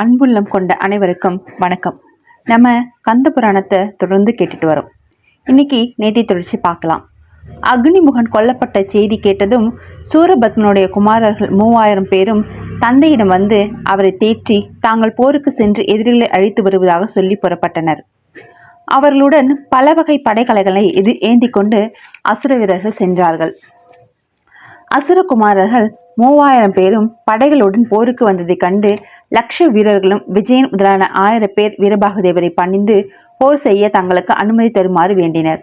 அன்புள்ளம் கொண்ட அனைவருக்கும் வணக்கம். நம்ம கந்த புராணத்தை தொடர்ந்து கேட்டுட்டு வரோம். இன்னைக்கு நேத்தி தொடர்ச்சி பார்க்கலாம். அக்னிமுகன் கொல்லப்பட்ட செய்தி கேட்டதும் சூரபத்மனுடைய குமாரர்கள் மூவாயிரம் பேரும் தந்தையிடம் வந்து அவரை தேற்றி தாங்கள் போருக்கு சென்று எதிரிகளை அழித்து வருவதாக சொல்லி புறப்பட்டனர். அவர்களுடன் பல வகை படைக்கலைகளை இது ஏந்தி கொண்டு அசுர வீரர்கள் சென்றார்கள். அசுரகுமாரர்கள் மூவாயிரம் பேரும் படைகளுடன் போருக்கு வந்ததை கண்டு லட்ச வீரர்களும் விஜயன் முதலான ஆயிரம் பேர் வீரபாகுதேவரை பணிந்து போர் செய்ய தங்களுக்கு அனுமதி தருமாறு வேண்டினர்.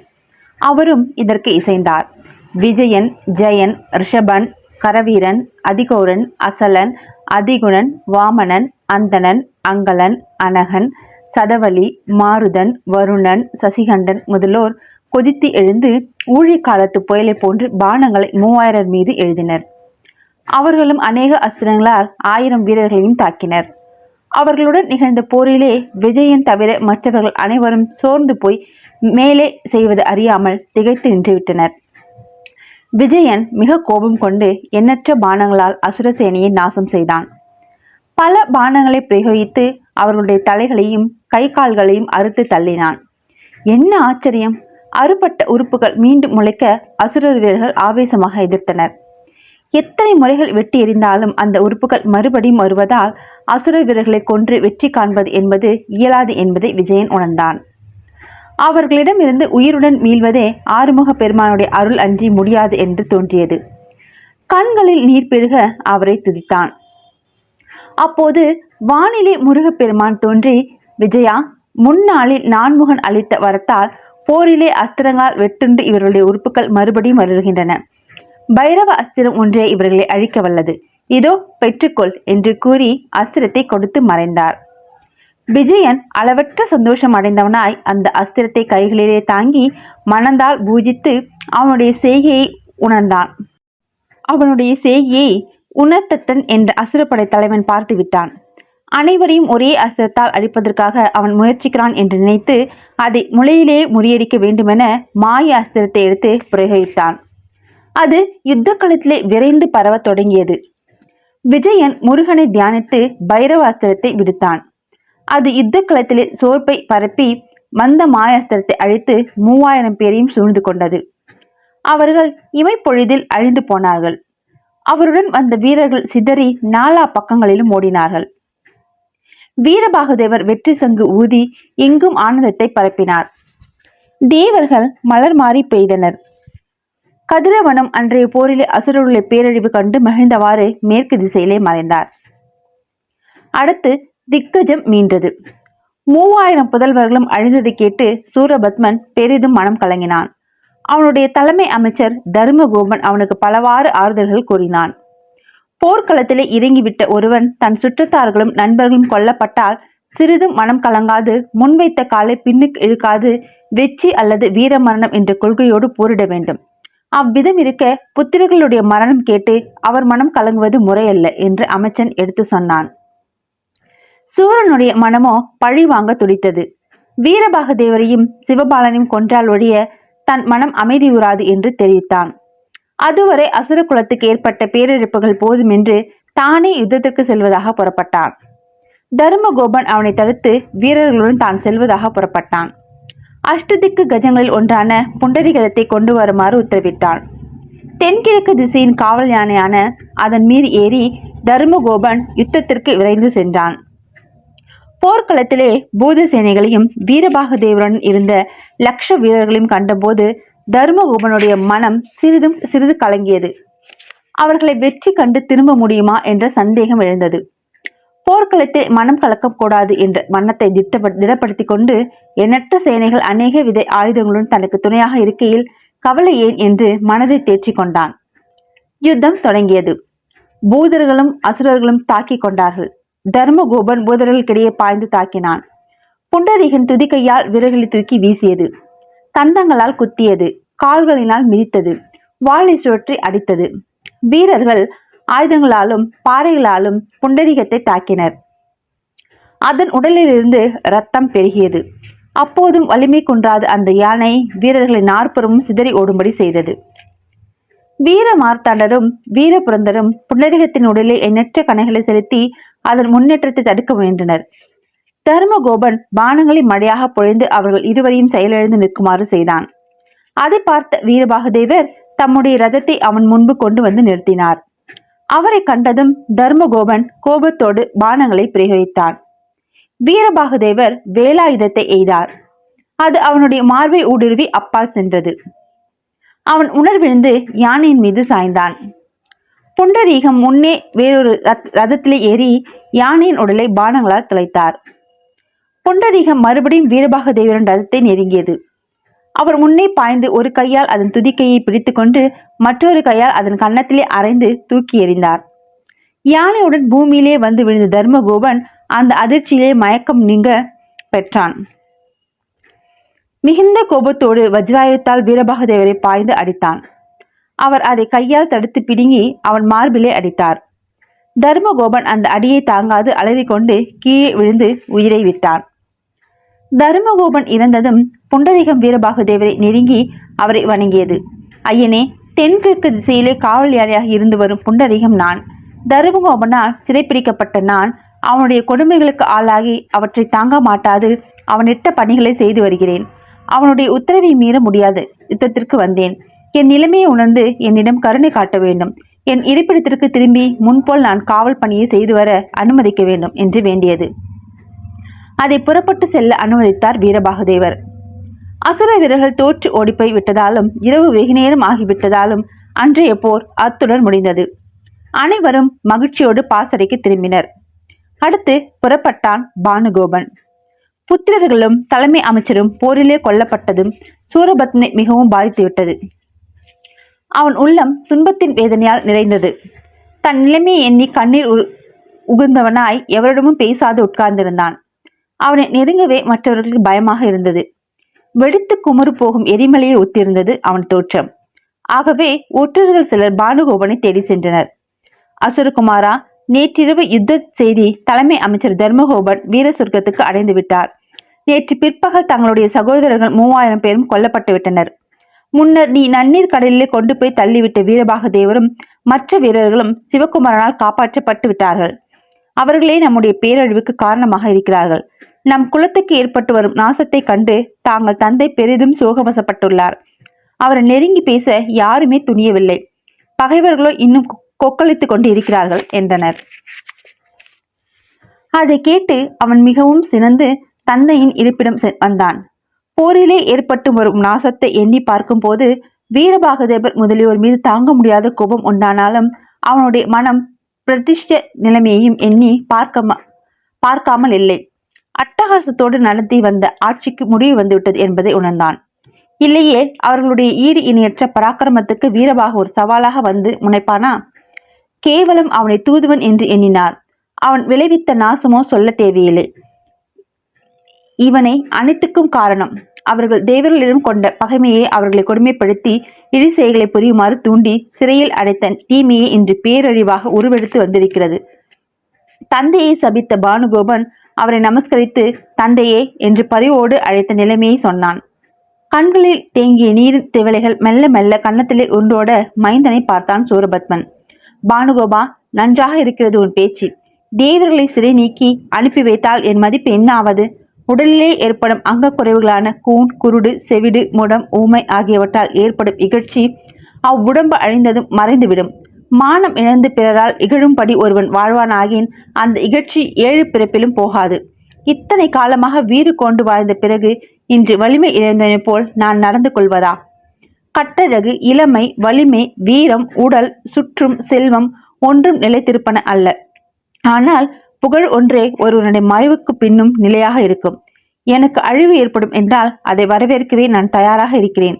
அவரும் இதற்கு இசைந்தார். விஜயன் ஜெயன் ரிஷபன் கரவீரன் அதிகோரன் அசலன் அதிகுணன் வாமனன் அந்தணன் அங்கலன் அனகன் சதவலி மாருதன் வருணன் சசிகண்டன் முதலோர் கொதித்து எழுந்து ஊழிக் காலத்து புயலை போன்று பானங்களை மூவாயிரம் மீது எழுதினர். அவர்களும் அநேக அஸ்திரங்களால் ஆயிரம் வீரர்களையும் தாக்கினர். அவர்களுடன் நிகழ்ந்த போரிலே விஜயன் தவிர மற்றவர்கள் அனைவரும் சோர்ந்து போய் மேலே செய்வது அறியாமல் திகைத்து நின்றுவிட்டனர். விஜயன் மிக கோபம் கொண்டு எண்ணற்ற பானங்களால் அசுரசேனையை நாசம் செய்தான். பல பானங்களை பிரயோகித்து அவர்களுடைய தலைகளையும் கை கால்களையும் அறுத்து தள்ளினான். என்ன ஆச்சரியம்! அறுபட்ட உறுப்புகள் மீண்டும் முளைக்க அசுரர் வீரர்கள் ஆவேசமாக எதிர்த்தனர். எத்தனை முறைகள் வெட்டி எறிந்தாலும் அந்த உறுப்புகள் மறுபடியும் வருவதால் அசுர வீரர்களை கொன்று வெற்றி காண்பது என்பது இயலாது என்பதை விஜயன் உணர்ந்தான். அவர்களிடமிருந்து உயிருடன் மீள்வதே ஆறுமுக பெருமானுடைய அருள் அன்றி முடியாது என்று தோன்றியது. கண்களில் நீர் பெருக அவரை துதித்தான். அப்போது வானிலை முருகப்பெருமான் தோன்றி விஜயா முன்னாளில் நான்முகன் அளித்த வரத்தால் போரிலே அஸ்திரங்களால் வெட்டுண்டு இவர்களுடைய உறுப்புகள் மறுபடியும் வருகின்றன. பைரவ அஸ்திரம் ஒன்றே இவர்களை அழிக்க வல்லது. இதோ பெற்றுக்கொள் என்று கூறி அஸ்திரத்தை கொடுத்து மறைந்தார். விஜயன் அளவற்ற சந்தோஷம் அடைந்தவனாய் அந்த அஸ்திரத்தை கைகளிலே தாங்கி மணந்தால் பூஜித்து அவனுடைய செய்கையை உணர்ந்தான். அவனுடைய செய்கையை உணர்த்தத்தன் என்ற அசுரப்படை தலைவன் பார்த்து விட்டான். அனைவரையும் ஒரே அஸ்திரத்தால் அழிப்பதற்காக அவன் முயற்சிக்கிறான் என்று நினைத்து அதை முளையிலே முறியடிக்க வேண்டுமென மாய அஸ்திரத்தை எடுத்து பிரயோகித்தான். அது யுத்த களத்திலே விரைந்து பரவத் தொடங்கியது. விஜயன் முருகனை தியானித்து பைரவாஸ்திரத்தை விடுத்தான். அது யுத்த களத்திலே சோர்ப்பை பரப்பி மந்த மாயாஸ்திரத்தை அழித்து மூவாயிரம் பேரையும் சூழ்ந்து கொண்டது. அவர்கள் இமைப்பொழுதில் அழிந்து போனார்கள். அவருடன் வந்த வீரர்கள் சிதறி நாலா பக்கங்களிலும் ஓடினார்கள். வீரபாகுதேவர் வெற்றி சங்கு ஊதி எங்கும் ஆனந்தத்தை பரப்பினார். தேவர்கள் மலர் மாறி பெய்தனர். கதிரவனம் அன்றைய போரிலே அசுரருடைய பேரழிவு கண்டு மகிழ்ந்தவாறு மேற்கு திசையிலே மறைந்தார். அடுத்து திக்கஜம் மீண்டது. மூவாயிரம் புதல்வர்களும் அழிந்ததை கேட்டு சூரபத்மன் பெரிதும் மனம் கலங்கினான். அவனுடைய தலைமை அமைச்சர் தர்மகோபன் அவனுக்கு பலவாறு ஆறுதல்கள் கூறினான். போர்க்களத்திலே இறங்கிவிட்ட ஒருவன் தன் சுற்றத்தார்களும் நண்பர்களும் கொல்லப்பட்டால் சிறிதும் மனம் கலங்காது முன்வைத்த காலை பின்னுக்கு இழுக்காது வெற்றி அல்லது வீரமரணம் என்ற கொள்கையோடு போரிட வேண்டும். அவ்விதம் இருக்க புத்திரர்களுடைய மரணம் கேட்டு அவர் மனம் கலங்குவது முறையல்ல என்று அமைச்சன் எடுத்து சொன்னான். சூரனுடைய மனமோ பழி வாங்க துடித்தது. வீரபாக தேவரையும் சிவபாலனையும் கொன்றால் ஒழிய தன் மனம் அமைதியுறாது என்று தெரிவித்தான். அதுவரை அசுர குலத்துக்கு ஏற்பட்ட பேரிழப்புகள் போதுமென்று தானே யுத்தத்திற்கு செல்வதாக புறப்பட்டான். தர்மகோபன் அவனை தடுத்து வீரர்களுடன் தான் செல்வதாக புறப்பட்டான். அஷ்டதிக்கு கஜங்களில் ஒன்றான புண்டரிகதத்தை கொண்டு வருமாறு உத்தரவிட்டான் தென்கிழக்கு திசையின் காவல் யானையான அதன் மீது ஏறி தர்மகோபன் யுத்தத்திற்கு விரைந்து சென்றான். போர்க்களத்திலே பூத சேனைகளையும் வீரபாக தேவருடன் இருந்த லக்ஷ வீரர்களையும் கண்டபோது தர்மகோபனுடைய மனம் சிறிதும் சிறிது கலங்கியது. அவர்களை வெற்றி கண்டு திரும்ப முடியுமா என்ற சந்தேகம் எழுந்தது. போர்க்களத்தை மனம் கலக்கக்கூடாது என்ற மன்னத்தை திட்டப்ப திடப்படுத்தி கொண்டு எண்ணற்ற சேனைகள் அநேக வித ஆயுதங்களுடன் தனக்கு துணையாக இருக்கையில் கவலை ஏன் என்று மனதை தேற்றி கொண்டான். யுத்தம் தொடங்கியது. பூதர்களும் அசுரர்களும் தாக்கிக் கொண்டார்கள். தர்மகோபன் பூதர்களுக்கிடையே பாய்ந்து தாக்கினான். புண்டரீகன் துதிக்கையால் விரல்களை தூக்கி வீசியது. தந்தங்களால் குத்தியது. கால்களினால் மிதித்தது. வாளை சுழற்றி அடித்தது. வீரர்கள் ஆயுதங்களாலும் பாறைகளாலும் புண்டரீகத்தை தாக்கினர். அதன் உடலிலிருந்து ரத்தம் பெருகியது. அப்போதும் வலிமை குன்றாத அந்த யானை வீரர்களை நாற்புறமும் சிதறி ஓடும்படி செய்தது. வீர மார்த்தாண்டரும் வீரபுரந்தரும் புண்டரிகத்தின் உடலில் எண்ணற்ற கணைகளை செலுத்தி அதன் முன்னேற்றத்தை தடுக்க முயன்றனர். தர்மகோபன் பானங்களை மழையாக பொழிந்து அவர்கள் இருவரையும் செயலிழந்து நிற்குமாறு செய்தான். அதை பார்த்த வீரபாகதேவர் தம்முடைய ரதத்தை அவன் முன்பு கொண்டு வந்து நிறுத்தினார். அவரை கண்டதும் தர்மகோபன் கோபத்தோடு பானங்களை பிரயோகித்தான் வீரபாகுதேவர் வேலாயுதத்தை எய்தார். அது அவனுடைய மார்பை ஊடுருவி அப்பால் சென்றது. அவன் உணர்விழுந்து யானையின் மீது சாய்ந்தான். புண்டரீகம் முன்னே வேறொரு ரதத்திலே ஏறி யானையின் உடலை பானங்களால் துளைத்தார். புண்டரீகம் மறுபடியும் வீரபாகதேவரின் ரதத்தை நெருங்கியது. அவர் முன்னே பாய்ந்து ஒரு கையால் அதன் துதிக்கையை பிடித்துக்கொண்டு மற்றொரு கையால் அதன் கன்னத்திலே அரைந்து தூக்கி எறிந்தார். யானையுடன் பூமியிலே வந்து விழுந்த தர்மகோபன் அந்த அதிர்ச்சியிலே மயக்கம் நீங்க பெற்றான். மிகுந்த கோபத்தோடு வஜ்ராயுத்தால் வீரபாகதேவரை பாய்ந்து அடித்தான். அவர் அதை கையால் தடுத்து பிடுங்கி அவன் மார்பிலே அடித்தார். தர்மகோபன் அந்த அடியை தாங்காது அலறிக்கொண்டு கீழே விழுந்து உயிரை விட்டான். தர்மகோபன் இறந்ததும் புண்டரிகம் வீரபாகுதேவரை நெருங்கி அவரை வணங்கியது. ஐயனே தென்கிழக்கு திசையிலே காவல் யானையாக இருந்து வரும் புண்டரிகம் நான் தருமகோபனால் சிறைப்பிடிக்கப்பட்ட நான் அவனுடைய கொடுமைகளுக்கு ஆளாகி அவற்றை தாங்க மாட்டாது அவனிட்ட பணிகளை செய்து வருகிறேன். அவனுடைய உத்தரவை மீற முடியாது யுத்தத்திற்கு வந்தேன். என் நிலைமையை உணர்ந்து என்னிடம் கருணை காட்ட வேண்டும். என் இருப்பிடத்திற்கு திரும்பி முன்போல் நான் காவல் பணியை செய்து வர அனுமதிக்க வேண்டும் என்று வேண்டியது. அதை புறப்பட்டு செல்ல அனுமதித்தார் வீரபாகுதேவர். அசுர வீரர்கள் தோற்று ஓடிப்போய் விட்டதாலும் இரவு வெகு நேரம் ஆகிவிட்டதாலும் அன்றைய போர் அத்துடன் முடிந்தது. அனைவரும் மகிழ்ச்சியோடு பாசறைக்கு திரும்பினர். அடுத்து புறப்பட்டான் பானுகோபன். புத்திரர்களும் தலைமை அமைச்சரும் போரிலே கொல்லப்பட்டதும் சூரபத்னை மிகவும் பாதித்துவிட்டது அவன் உள்ளம் துன்பத்தின் வேதனையால் நிறைந்தது. தன் நிலைமையை எண்ணி கண்ணீர் உகுந்தவனாய் எவரிடமும் பேசாது உட்கார்ந்திருந்தான். அவனை நெருங்கவே மற்றவர்களுக்கு பயமாக இருந்தது. வெடித்து குமுறு போகும் எரிமலையை ஒத்திருந்தது அவன் தோற்றம். ஆகவே ஒற்றர்கள் சிலர் பானுகோபனை தேடி சென்றனர். அசுரகுமாரா நேற்றிரவு யுத்த செய்தி தலைமை அமைச்சர் தர்மகோபன் வீர சொர்க்கத்துக்கு அடைந்து விட்டார். நேற்று பிற்பகல் தங்களுடைய சகோதரர்கள் மூவாயிரம் பேரும் கொல்லப்பட்டு விட்டனர். முன்னர் நீ நன்னீர் கடலிலே கொண்டு போய் தள்ளிவிட்ட வீரபாக தேவரும் மற்ற வீரர்களும் சிவகுமாரனால் காப்பாற்றப்பட்டு விட்டார்கள். அவர்களே நம்முடைய பேரழிவுக்கு காரணமாக இருக்கிறார்கள். நம் குலத்துக்கு ஏற்பட்டு வரும் நாசத்தை கண்டு தாங்கள் தந்தை பெரிதும் சோகவசப்பட்டுள்ளார். அவரை நெருங்கி பேச யாருமே துணியவில்லை. பகைவர்களோ இன்னும் கொக்களித்துக் கொண்டு இருக்கிறார்கள் என்றனர். அதை கேட்டு அவன் மிகவும் சினந்து தந்தையின் இருப்பிடம் வந்தான். போரிலே ஏற்பட்டு வரும் நாசத்தை எண்ணி பார்க்கும்போது வீரபாகதேவர் முதலியோர் மீது தாங்க முடியாத கோபம் உண்டானாலும் அவனுடைய மனம் பிரதிஷ்ட நிலைமையையும் எண்ணி பார்க்க பார்க்காமல் இல்லை. அட்டகாசத்தோடு நடத்தி வந்த ஆட்சிக்கு முடிவு வந்துவிட்டது என்பதை உணர்ந்தான். இல்லையே அவர்களுடைய ஈடு இணையற்ற பராக்கிரமத்துக்கு வீரபாக ஒரு சவாலாக வந்து முனைப்பானா? கேவலம் அவனை தூதுவன் என்று எண்ணினார். அவன் விளைவித்த நாசமோ சொல்ல தேவையில்லை. இவனை அனைத்துக்கும் காரணம் அவர்கள் தேவர்களிடம் கொண்ட பகைமையை அவர்களை கொடுமைப்படுத்தி இழி செயல்களை புரியுமாறு தூண்டி சிறையில் அடைத்த தீமையை இன்று பேரழிவாக உருவெடுத்து வந்திருக்கிறது. தந்தையை சபித்த பானுகோபன் அவரை நமஸ்கரித்து தந்தையே என்று பரிவோடு அழைத்த நிலைமையை சொன்னான். கண்களில் தேங்கிய நீர் திவலைகள் மெல்ல மெல்ல கன்னத்திலே உண்டோட மைந்தனை பார்த்தான் சூரபத்மன். பானுகோபா நன்றாக இருக்கிறது உன் பேச்சு. தேவர்களை சிறை நீக்கி அனுப்பி வைத்தால் என் மதிப்பு என்ன ஆவது? உடலிலே ஏற்படும் அங்க குறைவுகளான கூண் குருடு செவிடு முடம் ஊமை ஆகியவற்றால் ஏற்படும் இகழ்ச்சி அவ்வுடம்பு அழிந்ததும் மறைந்துவிடும். மானம் இழந்து பிறரால் இகழும்படி ஒருவன் வாழ்வானாகின் அந்த இகழ்ச்சி ஏழு பிறப்பிலும் போகாது. இத்தனை காலமாக வீறு கொண்டு வாழ்ந்த பிறகு இன்று வலிமை இழந்தனை போல் நான் நடந்து கொள்வதா? கட்டழகு இளமை வலிமை வீரம் உடல் சுற்றும் செல்வம் ஒன்றும் நிலைத்திருப்பன அல்ல. ஆனால் புகழ் ஒன்றே ஒருவனுடைய மறைவுக்கு பின்னும் நிலையாக இருக்கும். எனக்கு அழிவு ஏற்படும் என்றால் அதை வரவேற்கவே நான் தயாராக இருக்கிறேன்.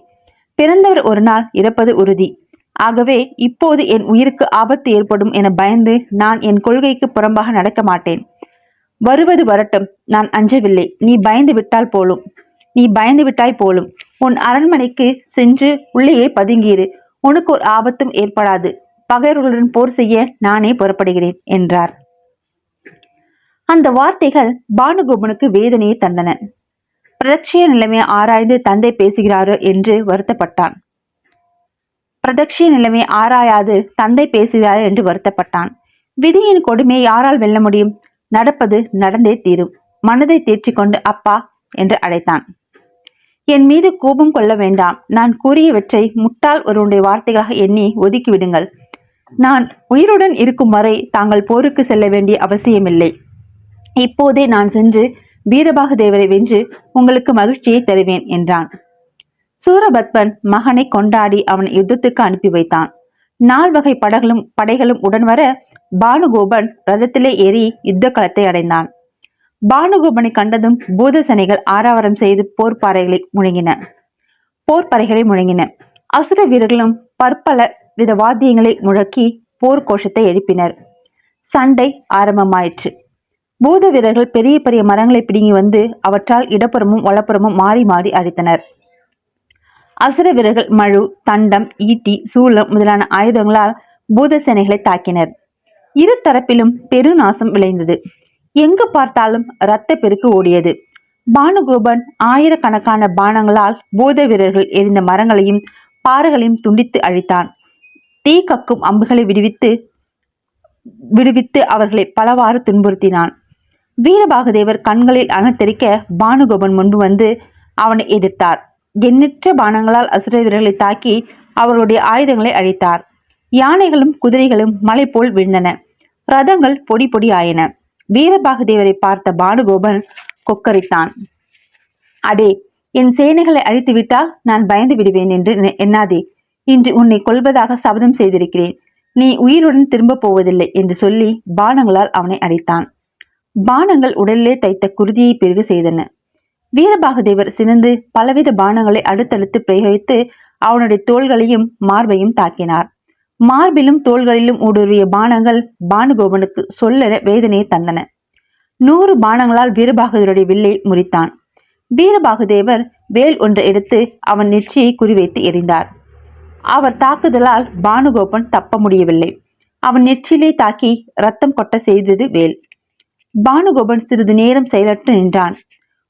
பிறந்தவர் ஒரு நாள் இறப்பது உறுதி. ஆகவே இப்போது என் உயிருக்கு ஆபத்து ஏற்படும் என பயந்து நான் என் கொள்கைக்கு புறம்பாக நடக்க மாட்டேன். வருவது வரட்டும் நான் அஞ்சவில்லை. நீ பயந்து விட்டால் போலும். நீ பயந்து விட்டாய் போலும். உன் அரண்மனைக்கு சென்று உள்ளேயே பதுங்கியிரு. உனக்கு ஒரு ஆபத்தும் ஏற்படாது. பகைவர்களுடன் போர் செய்ய நானே புறப்படுகிறேன் என்றார். அந்த வார்த்தைகள் பானுகோபனுக்கு வேதனையை தந்தன. பிரதட்சிய நிலைமையை ஆராய்ந்து தந்தை பேசுகிறாரோ என்று வருத்தப்பட்டான். பிரதட்சிய நிலைமை ஆராயாது தந்தை பேசுகிறார் என்று வருத்தப்பட்டான். விதியின் கொடுமை யாரால் வெல்ல முடியும்? நடப்பது நடந்தே தீரும். மனதை தேற்றிக்கொண்டு அப்பா என்று அழைத்தான். என் மீது கோபம் கொள்ள வேண்டாம். நான் கூறியவற்றை முட்டாள் ஒருவனுடைய வார்த்தைகளாக எண்ணி ஒதுக்கிவிடுங்கள். நான் உயிருடன் இருக்கும் வரை தாங்கள் போருக்கு செல்ல வேண்டிய அவசியமில்லை. இப்போதே நான் சென்று வீரபாக தேவரை வென்று உங்களுக்கு மகிழ்ச்சியை தருவேன் என்றான். சூரபத்மன் மகனை கொண்டாடி அவனை யுத்தத்துக்கு அனுப்பி வைத்தான். நால் வகை படகளும் படைகளும் உடன் வர பானுகோபன் ரதத்திலே ஏறி யுத்த களத்தை அடைந்தான். பானுகோபனை கண்டதும் பூதசனைகள் ஆரவாரம் செய்து போர்ப்பாறைகளை முழங்கின. போர்ப்பறைகளை முழங்கின. அசுர வீரர்களும் பற்பல வித வாத்தியங்களை முழக்கி போர் கோஷத்தை எழுப்பினர். சண்டை ஆரம்பமாயிற்று. பூத வீரர்கள் பெரிய பெரிய மரங்களை பிடுங்கி வந்து அவற்றால் இடப்புறமும் வலப்புறமும் மாறி மாறி அடித்தனர் அசுர வீரர்கள் மழு தண்டம் ஈட்டி சூளம் முதலான ஆயுதங்களால் பூத சேனைகளை தாக்கினர். இரு தரப்பிலும் பெருநாசம் விளைந்தது. எங்கு பார்த்தாலும் இரத்த பெருக்கு ஓடியது. பானுகோபன் ஆயிரக்கணக்கான பானங்களால் பூத வீரர்கள் எரிந்த மரங்களையும் பாறைகளையும் துண்டித்து அழித்தான். தீ கக்கும் அம்புகளை விடுவித்து விடுவித்து அவர்களை பலவாறு துன்புறுத்தினான். வீரபாகதேவர் கண்களில் அனத்தரிக்க பானுகோபன் முன்பு வந்து அவனை எதிர்த்தார். எண்ணற்ற பானங்களால் அசுர வீரர்களை தாக்கி அவர்களுடைய ஆயுதங்களை அழித்தார். யானைகளும் குதிரைகளும் மலை போல் விழுந்தன. ரதங்கள் பொடி பொடி ஆயின. வீரபாகதேவரை பார்த்த பானுகோபன் கொக்கரித்தான். அடே என் சேனைகளை அழித்து விட்டால் நான் பயந்து விடுவேன் என்று எண்ணாதே. இன்று உன்னை கொல்வதாக சபதம் செய்திருக்கிறேன். நீ உயிருடன் திரும்ப போவதில்லை என்று சொல்லி பானங்களால் அவனை அடைத்தான் பானங்கள் உடலிலே தைத்த குருதியை பெருக செய்தன. வீரபாகதேவர் சினந்து பலவித பானங்களை அடுத்தடுத்து பிரயோகித்து அவனுடைய தோள்களையும் மார்பையும் தாக்கினார். மார்பிலும் தோள்களிலும் ஊடுருவிய பானங்கள் பானுகோபனுக்கு சொல்லற வேதனையை தந்தன. நூறு பானங்களால் வீரபாகதருடைய வில்லை முறித்தான். வீரபாகுதேவர் வேல் ஒன்றை எடுத்து அவன் நெற்றியை குறிவைத்து எறிந்தார். அவர் தாக்குதலால் பானுகோபன் தப்ப முடியவில்லை. அவன் நெற்றிலே தாக்கி ரத்தம் கொட்ட செய்தது வேல். பானுகோபன் சிறிது நேரம் செயலற்று நின்றான்.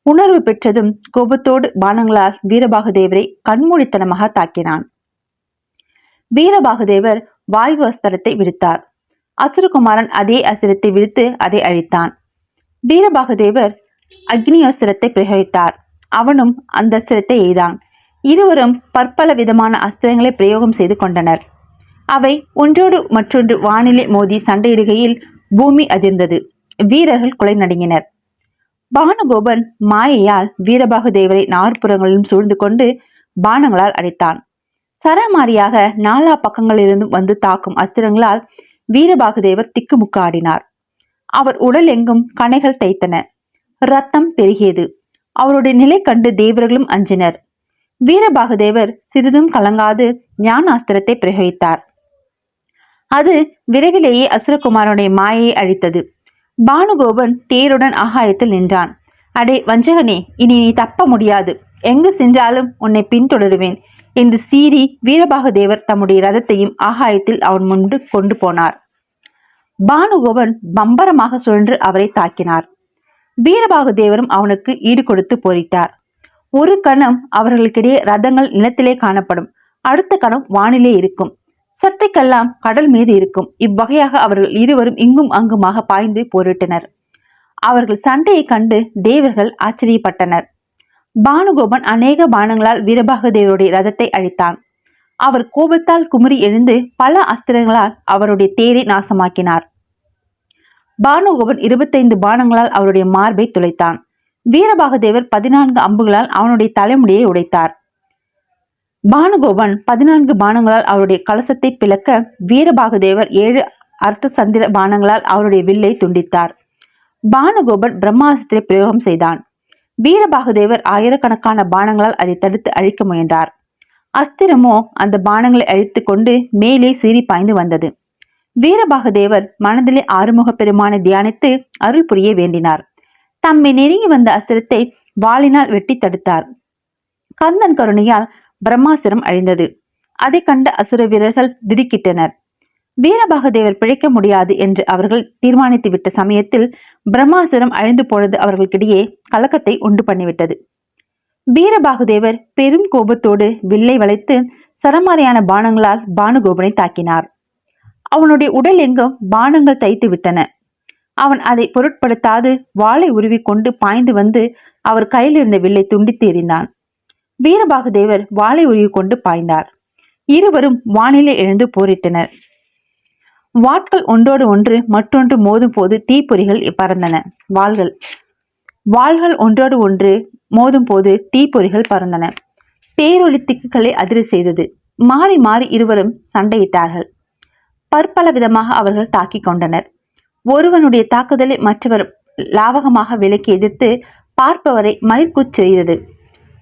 உணர்வு பெற்றதும் கோபத்தோடு பானங்களால் வீரபாகுதேவரை கண்மூடித்தனமாக தாக்கினான். வீரபாகுதேவர் வாயு அஸ்திரத்தை விடுத்தார் அசுரகுமாரன் அதே அஸ்திரத்தை விடுத்து அதை அழித்தான். வீரபாகுதேவர் அக்னி அஸ்திரத்தை பிரயோகித்தார். அவனும் அந்த அஸ்திரத்தை எய்தான். இருவரும் பற்பல விதமான அஸ்திரங்களை பிரயோகம் செய்து கொண்டனர். அவை ஒன்றோடு மற்றொன்று வானிலை மோதி சண்டையிடுகையில் பூமி அதிர்ந்தது. வீரர்கள் கொலை நடுங்கினர். பானுகோபன் மாயையால் வீரபாகுதேவரை நாற்புறங்களிலும் சூழ்ந்து கொண்டு பானங்களால் அடித்தான். சரமாரியாக நாலா பக்கங்களிலிருந்தும் வந்து தாக்கும் அஸ்திரங்களால் வீரபாகுதேவர் திக்குமுக்காடினார். அவர் உடல் எங்கும் கணைகள் தைத்தன ரத்தம் பெருகியது. அவருடைய நிலை கண்டு தேவர்களும் அஞ்சினர். வீரபாகுதேவர் சிறிதும் கலங்காது ஞான அஸ்திரத்தை பிரயோகித்தார். அது விரைவிலேயே அசுரகுமாரனுடைய மாயையை அழித்தது. பானுகோபன் தேருடன் ஆகாயத்தில் நின்றான். அடே வஞ்சகனே இனி நீ தப்ப முடியாது. எங்கு சென்றாலும் உன்னை பின்தொடருவேன் என்று சீறி வீரபாகுதேவர் தம்முடைய ரதத்தையும் ஆகாயத்தில் அவன் முன்பு கொண்டு போனார். பானுகோபன் பம்பரமாக சுழன்று அவரை தாக்கினார். வீரபாகுதேவரும் அவனுக்கு ஈடு கொடுத்து போரிட்டார். ஒரு கணம் அவர்களுக்கிடையே ரதங்கள் நிலத்திலே காணப்படும். அடுத்த கணம் வானிலே இருக்கும். சட்டைக்கெல்லாம் கடல் மீது இருக்கும். இவ்வகையாக அவர்கள் இருவரும் இங்கும் அங்குமாக பாய்ந்து போரிட்டனர். அவர்கள் சண்டையை கண்டு தேவர்கள் ஆச்சரியப்பட்டனர். பானுகோபன் அநேக பானங்களால் வீரபாகதேவருடைய ரதத்தை அழித்தான். அவர் கோபத்தால் குமுறி எழுந்து பல அஸ்திரங்களால் அவருடைய தேரை நாசமாக்கினார். பானுகோபன் இருபத்தைந்து பானங்களால் அவருடைய மார்பை துளைத்தான். வீரபாகதேவர் பதினான்கு அம்புகளால் அவனுடைய தலைமுடியை உடைத்தார். பானுகோபன் பதினான்கு பானங்களால் அவருடைய கலசத்தை பிளக்க வீரபாகுதேவர் ஏழு அர்த்த சந்திர பானங்களால் அவருடைய வில்லை துண்டித்தார். பானுகோபன் பிரம்மாஸ்திரை பிரயோகம் செய்தான். வீரபாகுதேவர் ஆயிரக்கணக்கான பானங்களால் அதை தடுத்து அழிக்க முயன்றார். அஸ்திரமோ அந்த பானங்களை அழித்து கொண்டு மேலே சீறி பாய்ந்து வந்தது. வீரபாகுதேவர் மனதிலே ஆறுமுக பெருமானை தியானித்து அருள் புரிய வேண்டினார். தம்மை நெருங்கி வந்த அஸ்திரத்தை வாளினால் வெட்டி தடுத்தார். கந்தன் கருணையால் பிரம்மாசுரம் அழிந்தது. அதை கண்ட அசுர வீரர்கள் திடுக்கிட்டனர். வீரபாகதேவர் பிழைக்க முடியாது என்று அவர்கள் தீர்மானித்து விட்ட சமயத்தில் பிரம்மாசுரம் அழிந்து போனது அவர்களுக்கிடையே கலக்கத்தை உண்டு பண்ணிவிட்டது. வீரபாகுதேவர் பெரும் கோபத்தோடு வில்லை வளைத்து சரமாரியான பானங்களால் பானுகோபனை தாக்கினார். அவனுடைய உடல் எங்கும் பானங்கள் தைத்து விட்டன. அவன் அதை பொருட்படுத்தாது வாளை உருவிக்கொண்டு பாய்ந்து வந்து அவர் கையில் இருந்த வில்லை துண்டித்து எறிந்தான். வீரபாகுதேவர் வாளை உருவிக்கொண்டு பாய்ந்தார். இருவரும் வானிலை எழுந்து போரிட்டனர். வாட்கள் ஒன்றோடு ஒன்று மற்றொன்று மோதும் போது தீப்பொறிகள் பறந்தன. வாள்கள். வாள்கள் ஒன்றோடு ஒன்று மோதும் போது தீப்பொறிகள் பறந்தன. பேரொளி திக்குகளை அதிர செய்தது. மாறி மாறி இருவரும் சண்டையிட்டார்கள். பற்பல விதமாக அவர்கள் தாக்கிக் கொண்டனர். ஒருவனுடைய தாக்குதலை மற்றவர் லாவகமாக விலக்கி எதிர்த்து பார்ப்பவரை மயிர்குச் செய்தது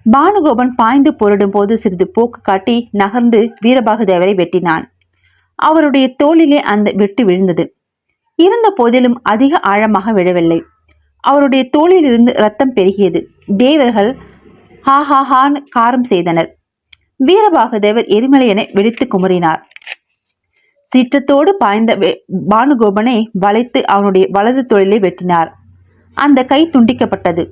பானுகோபன் பாய்ந்து போரிடும் போது சிறிது போக்கு காட்டி நகர்ந்து வீரபாகுதேவரை வெட்டினான். அவருடைய தோளிலே அந்த வெட்டு விழுந்தது. இருந்த போதிலும் அதிக ஆழமாக விழவில்லை. அவருடைய தோளிலிருந்து ரத்தம் பெருகியது. தேவர்கள் ஹா ஹா ஹான் காரம் செய்தனர். வீரபாகுதேவர் எரிமலையனை வெடித்து குமரினார் சீற்றத்தோடு பாய்ந்த பானுகோபனை வளைத்து அவனுடைய வலது தொழிலை வெட்டினார். அந்த கை துண்டிக்கப்பட்டது.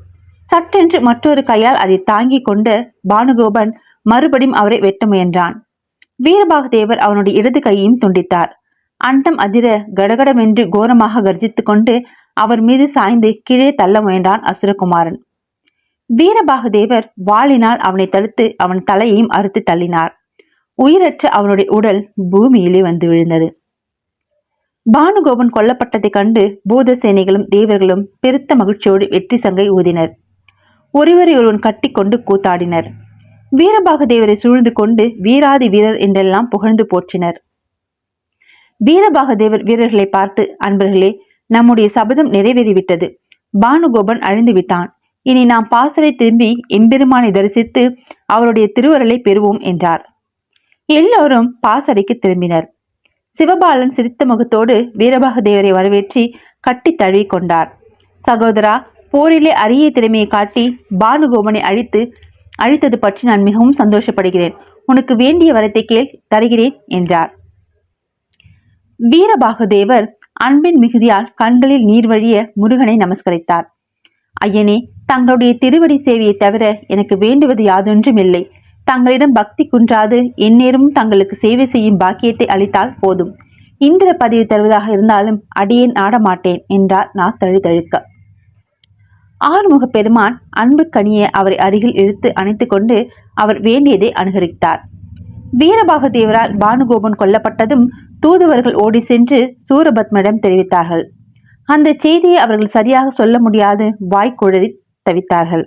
சட்டென்று மற்றொரு கையால் அதை தாங்கிக் கொண்டு பானுகோபன் மறுபடியும் அவரை வெட்ட முயன்றான். வீரபாகதேவர் அவனுடைய இடது கையையும் துண்டித்தார். அண்டம் அதிர கடகடமென்று கோரமாக கர்ஜித்துக் கொண்டு அவர் மீது சாய்ந்து கீழே தள்ள முயன்றான் அசுரகுமாரன். வீரபாகதேவர் வாளினால் அவனை தடுத்து அவன் தலையையும் அறுத்து தள்ளினார். உயிரற்ற அவனுடைய உடல் பூமியிலே வந்து விழுந்தது. பானுகோபன் கொல்லப்பட்டதைக் கண்டு பூத சேனைகளும் தேவர்களும் பெருத்த மகிழ்ச்சியோடு வெற்றி சங்கை ஊதினர். ஒருவரை ஒருவன் கட்டிக்கொண்டு கூத்தாடினர். வீரபாகதேவரை சூழ்ந்து கொண்டு வீராதி வீரர் என்றெல்லாம் புகழ்ந்து போற்றினர். வீரபாகதேவர் வீரர்களை பார்த்து அன்பர்களே நம்முடைய சபதம் நிறைவேறிவிட்டது. பானுகோபன் அழிந்து விட்டான். இனி நாம் பாசறை திரும்பி எம்பெருமானை தரிசித்து அவருடைய திருவருளை பெறுவோம் என்றார். எல்லோரும் பாசறைக்கு திரும்பினர். சிவபாலன் சிரித்த முகத்தோடு வீரபாகதேவரை வரவேற்றி கட்டி தழுவி கொண்டார் சகோதரா போரிலே அரிய திறமையை காட்டி பானுகோபனை அழித்து அழித்தது பற்றி நான் மிகவும் சந்தோஷப்படுகிறேன். உனக்கு வேண்டிய வரத்தை கேள் தருகிறேன் என்றார். வீரபாகுதேவர் அன்பின் மிகுதியால் கண்களில் நீர் வழிய முருகனை நமஸ்கரித்தார். ஐயனே தங்களுடைய திருவடி சேவையை தவிர எனக்கு வேண்டுவது யாதொன்றும் இல்லை தங்களிடம் பக்தி குன்றாது எந்நேரமும் தங்களுக்கு சேவை செய்யும் பாக்கியத்தை அளித்தால் போதும். இந்திர பதிவு தருவதாக இருந்தாலும் அடியேன் ஆடமாட்டேன் என்றார். நான் தழுதழுக்க ஆறுமுக பெருமான் அன்பு கனியை அவரை அருகில் இழுத்து அணைத்து கொண்டு அவர் வேண்டியதை அனுகரித்தார். வீரபாக தேவரால் பானுகோபன் கொல்லப்பட்டதும் தூதுவர்கள் ஓடி சென்று சூரபத்மனிடம் தெரிவித்தார்கள். அந்த செய்தியை அவர்கள் சரியாக சொல்ல முடியாது வாய்க்குழறி தவித்தார்கள்.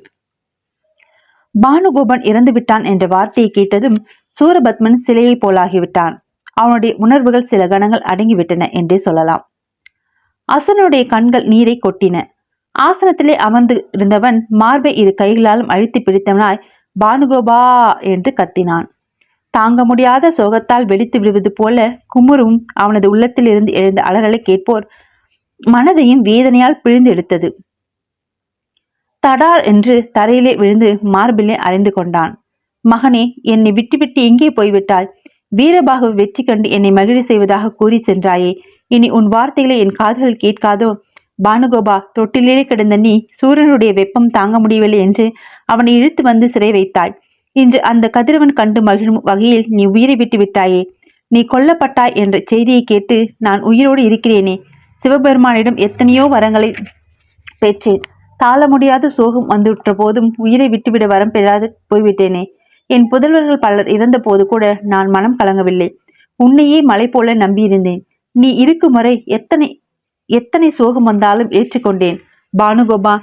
பானுகோபன் இறந்து விட்டான் என்ற வார்த்தையை கேட்டதும் சூரபத்மன் சிலையை போலாகிவிட்டான். அவனுடைய உணர்வுகள் சில கணங்கள் அடங்கிவிட்டன என்றே சொல்லலாம். அசனுடைய கண்கள் நீரை கொட்டின. ஆசனத்திலே அமர்ந்து இருந்தவன் மார்பை இரு கைகளாலும் அழித்து பிடித்தவனாய் பானுகோபா என்று கத்தினான். தாங்க முடியாத சோகத்தால் வெடித்து விடுவது போல குமுறும் அவனது உள்ளத்தில் இருந்து எழுந்த அலறலை கேட்போர் மனதையும் வேதனையால் பிழிந்து எடுத்தது. தடார் என்று தரையிலே விழுந்து மார்பிலே அறிந்து கொண்டான். மகனே என்னை விட்டுவிட்டு எங்கே போய்விட்டாய்? வீரபாகு வெற்றி கண்டு என்னை மகிழ்ச்சி செய்வதாக கூறி சென்றாயே. இனி உன் வார்த்தைகளை என் காதுகள் கேட்காதோ? பானுகோபா தொட்டிலே கிடந்த நீ சூரியனுடைய வெப்பம் தாங்க முடியவில்லை என்று அவனை இழுத்து வந்து சிறை வைத்தாய். இன்று அந்த கதிரவன் கண்டு மகிழும் வகையில் நீ உயிரை விட்டு விட்டாயே. நீ கொல்லப்பட்டாய் என்ற செய்தியை கேட்டு நான் உயிரோடு இருக்கிறேனே. சிவபெருமானிடம் எத்தனையோ வரங்களை பெற்றேன் தாழ முடியாத சோகம் வந்துவிட்ட போதும் உயிரை விட்டுவிட வரம் பெறாது போய்விட்டேனே. என் புதல்வர்கள் பலர் இறந்த போது கூட நான் மனம் கலங்கவில்லை. உன்னையே மலை போல நம்பியிருந்தேன். நீ இருக்கும் வரை எத்தனை எத்தனை சோகம் வந்தாலும் ஏற்றுக்கொண்டேன். பானுகோபா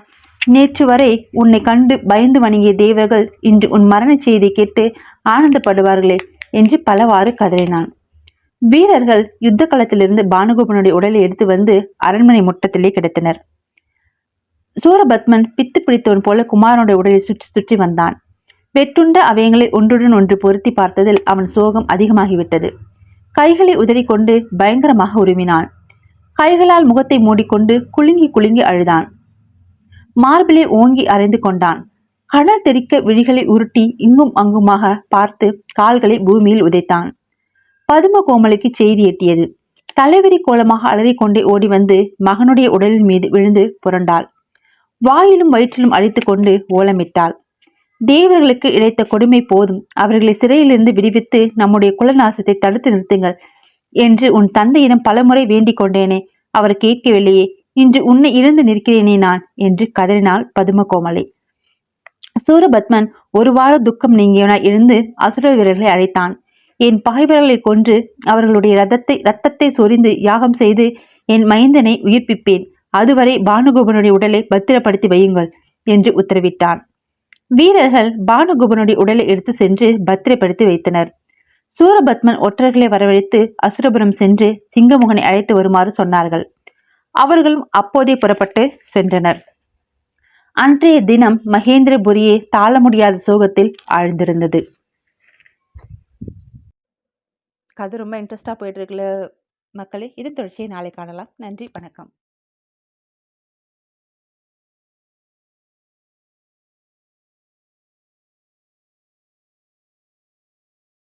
நேற்று வரை உன்னை கண்டு பயந்து வணங்கிய தேவர்கள் இன்று உன் மரண செய்தி கேட்டு ஆனந்தப்படுவார்களே என்று பலவாறு கதறினான். வீரர்கள் யுத்த களத்திலிருந்து பானுகோபனுடைய உடலை எடுத்து வந்து அரண்மனை முட்டத்திலே கிடத்தினர். சூரபத்மன் பித்து பிடித்தவன் போல குமாரனுடைய உடலை சுற்றி சுற்றி வந்தான். வெட்டுண்ட அவயங்களை ஒன்றுடன் ஒன்று பொருத்தி பார்த்ததில் அவன் சோகம் அதிகமாகிவிட்டது. கைகளை உதறிக்கொண்டு பயங்கரமாக உருமினான் கைகளால் முகத்தை மூடிக்கொண்டு குலுங்கி குலுங்கி அழுதான். மார்பிலே ஓங்கி அரைந்து கொண்டான். கடல் தெரிக்க விழிகளை உருட்டி இங்கும் அங்குமாக பார்த்து கால்களை பூமியில் உதைத்தான். பதும கோமலுக்கு செய்தி எட்டியது. தலைவிரி கோலமாக அலறிக்கொண்டே ஓடி வந்து மகனுடைய உடலின் மீது விழுந்து புரண்டாள். வாயிலும் வயிற்றிலும் அழித்து கொண்டு ஓலமிட்டாள். தேவர்களுக்கு இழைத்த கொடுமை போதும். அவர்களை சிறையிலிருந்து விடுவித்து நம்முடைய குலநாசத்தை தடுத்து நிறுத்துங்கள். என்று உன் தந்தையிடம் பலமுறை வேண்டிக் கொண்டேனே. அவர் கேட்கவில்லையே. இன்று உன்னை இழந்து நிற்கிறேனே நான் என்று கதறினாள் பதுமகோமலை. சூரபத்மன் ஒரு வார துக்கம் நீங்கியவனாய் இருந்து அசுர வீரர்களை அழைத்தான். என் பகைவர்களை கொன்று அவர்களுடைய ரத்தத்தை ரத்தத்தை சொரிந்து யாகம் செய்து என் மைந்தனை உயிர்ப்பிப்பேன். அதுவரை பானுகோபனுடைய உடலை பத்திரப்படுத்தி வையுங்கள் என்று உத்தரவிட்டான். வீரர்கள் பானுகோபனுடைய உடலை எடுத்து சென்று பத்திரப்படுத்தி வைத்தனர். சூரபத்மன் ஒற்றர்களை வரவழைத்து அசுரபுரம் சென்று சிங்கமுகனை அழைத்து வருமாறு சொன்னார்கள். அவர்களும் அப்போதே புறப்பட்டு சென்றனர். அன்றைய தினம் மகேந்திரபுரியே தாழ முடியாத சோகத்தில் ஆழ்ந்திருந்தது. கதை ரொம்ப இன்ட்ரெஸ்டாக போயிட்டு இருக்குல்ல மக்களே. இது தொடர்ச்சியை நாளை காணலாம். நன்றி வணக்கம்.